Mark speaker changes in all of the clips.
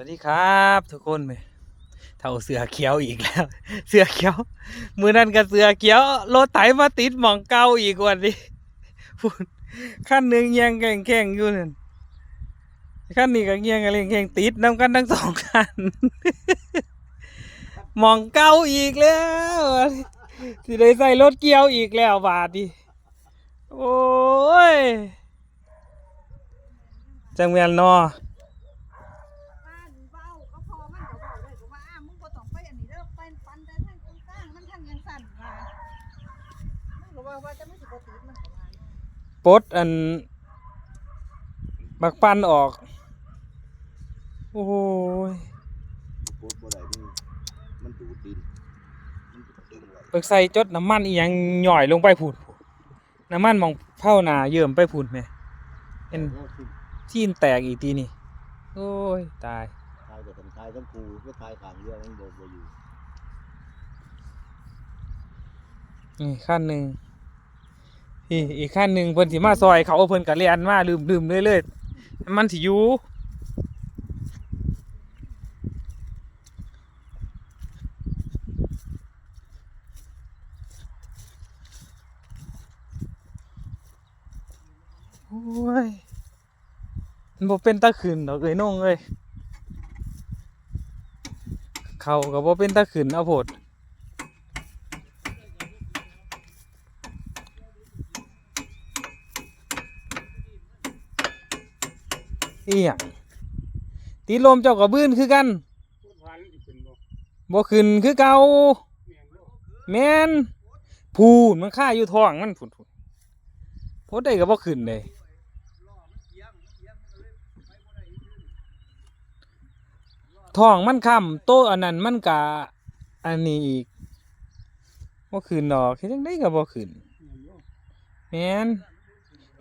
Speaker 1: วัสดีครับ ทุกคนไหมเท่าเสือเขียวอีกแล้ว เสือเขียว มือนั้นกับเสือเขียวรถไถมาติดหมองเก่าอีกวันนี้พูดขั้นหนึ่งเงียงแข่งแข่งอยู่นั่นขั้นนี้ก็เงียงกันเล่งแข่งติดน้ำกันทั้งสองคันหมองเก่าอีกแล้วที่ได้ใส่รถเกี่ยวอีกแล้วบาทดิโอ้ยจังเวียนนอ
Speaker 2: บ้านเว้าก็พอมันก็เว้าได้ก็ว่าอ้ามึงบ่ต้องไปอันนี้เด้อไปปันแต่ทางตรงกลางมันทางยังสั่นว่ามันก็ ว่าว่าจะไม่สิบ่ติดมันก็ว่า
Speaker 1: ปลดอันบักปันออก โอ้ย
Speaker 3: โคตรบ่ได้มันมันดูดดิน มันดึงไว้
Speaker 1: เบิกใส่จดน้ำมันอีหยังหย่อยลงไปผุดน้ำมันมองเผาหนาเยิ่มไปผุดไหมเป็น
Speaker 3: เอาขึ้น
Speaker 1: ที่นแตกอีกทีนี่ โอ้ย ตาย
Speaker 3: ทายกับกันทายทั้งคูก็ทายขางเดียวมันบ่บ่อยู่
Speaker 1: นี่ขั้นหนึ่ง นี่อีกขั้นหนึ่งเพิ่นสิมาซอยเขาเพิ่นกะเลียนมาลืมลืมเรื่อยๆมันสิอยู่โอ้ยมันบ่เป็นตะขืนดอกเอ้ยน้องเอ้ยเขาก็บ่เป็นตะขืนเอาโพด อีหยังตีลมเจ้ากับบื้นคือกันบ่ขึ้นคือเก่าแม่นพูนมันค่าอยู่ท้องมันพูนพูนโพดได้ก็บ่ขึ้นเลยท้องมันค่ำโตอันนั้นมันกะอันนี้อีกบ่ขึ้นดอกเฮ็ดจังไดก็บ่ขึ้นแม่น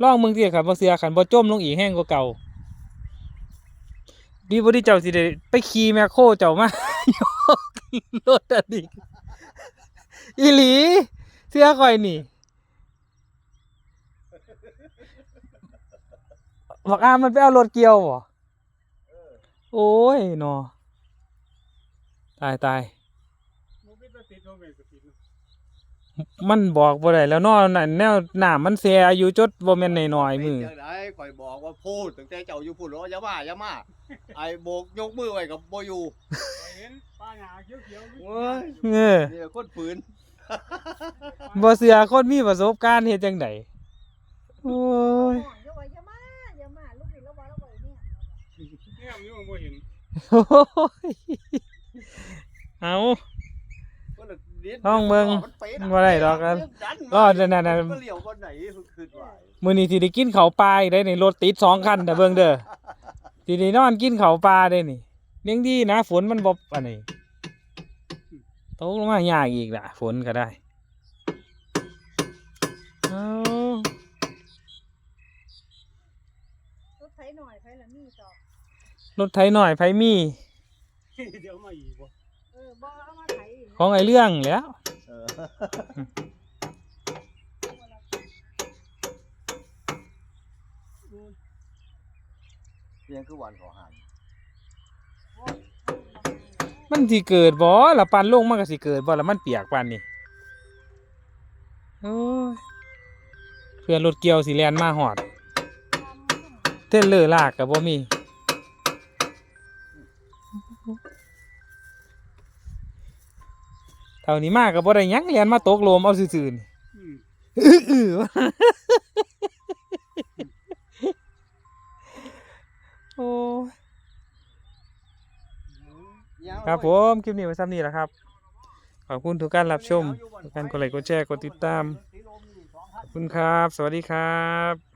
Speaker 1: ลองมึงสิครับบ่เสือคันบ่จมลงอีกแห้งกว่าเก่า ดีบ่ดีเจ้าสิได้ไปขี่แมคโครเจ้ามายกรถอันนี้อีหลีเสื้อข่อยนี่บักอามันไปเอารถเกี่ยวบ่โอ้ยนาะตายตาย มัน บอกบ่ได้แล้วเนาะนั่นแนวหน้ามันเสียอายุจดบ่แม่นน้อยๆมือ
Speaker 3: เป็นจังไดข่อยบอกว่าพูดตั้งแต่เจ้าอยู่พูดว่าอย่ามาอย่ามาไอ้โบกยกมือไว้กับบ่อยู่
Speaker 4: เห็นป้าหนาเขียวเขียว
Speaker 3: เว้ย
Speaker 1: เออ
Speaker 3: นี่คนปืน
Speaker 1: บ่เสือคนมีประสบการณ์เฮ็ดจังไดโอ้ย
Speaker 2: ห่วงอยู่ว่าอย่ามาอย่ามาลูกนี่แล้วว่าแล้วว่าเนี่ย
Speaker 4: เนี่ยมันยังบ่เห็น
Speaker 1: โอ้ยเอา
Speaker 3: คนละนิด
Speaker 1: ห้องเบิ่ง
Speaker 3: มันเป๊ะ
Speaker 1: บ่ได้ดอกครับ
Speaker 3: ดัน
Speaker 1: ก็นั่นน่ะ
Speaker 3: มันก็เลี้ยวคนไหนขึ้นไหว
Speaker 1: มื้อนี้สิได้กินข้าวปลาอีกได้นี่รถติดสองคันแต่เบิ่งเด้อสิได้นอนกินข้าวปลาได้นี่เลี้ยงดีนะฝนมันบ่อันนี้ตกลงมายากอีกล่ะ ฝนก็ได้เอา
Speaker 2: รถไถหน่อยไถละมีจอก
Speaker 1: รถไถหน่อยไผมี
Speaker 4: เดี๋ยวมาอีกบ่
Speaker 2: เออ บ่เอามาไถอีก
Speaker 1: ของไอ้เรื่องแหล้ว
Speaker 3: เออเพียงคือวันเขาหัน
Speaker 1: มันสิเกิดบ่ล่ะปันลงมันก็สิเกิดบ่ล่ะมันเปียกปานนี้โอ้ยเพื่อนรถเกี่ยวสิแล่นมาฮอดเทรลเลอร์ลากกับบ่มี ท่านี้มากกับบ่ได้หยังเรียนมาตกโลมเอาซื่อๆนี่
Speaker 4: อืม
Speaker 1: อื้อๆโอ้ยครับผมคลิปนี้ไว้ซ้ำนี้แหละครับ ขอบคุณทุกการรับชมทุกการกดไลค์กดแชร์กดติดตามขอบคุณครับ สวัสดีครับ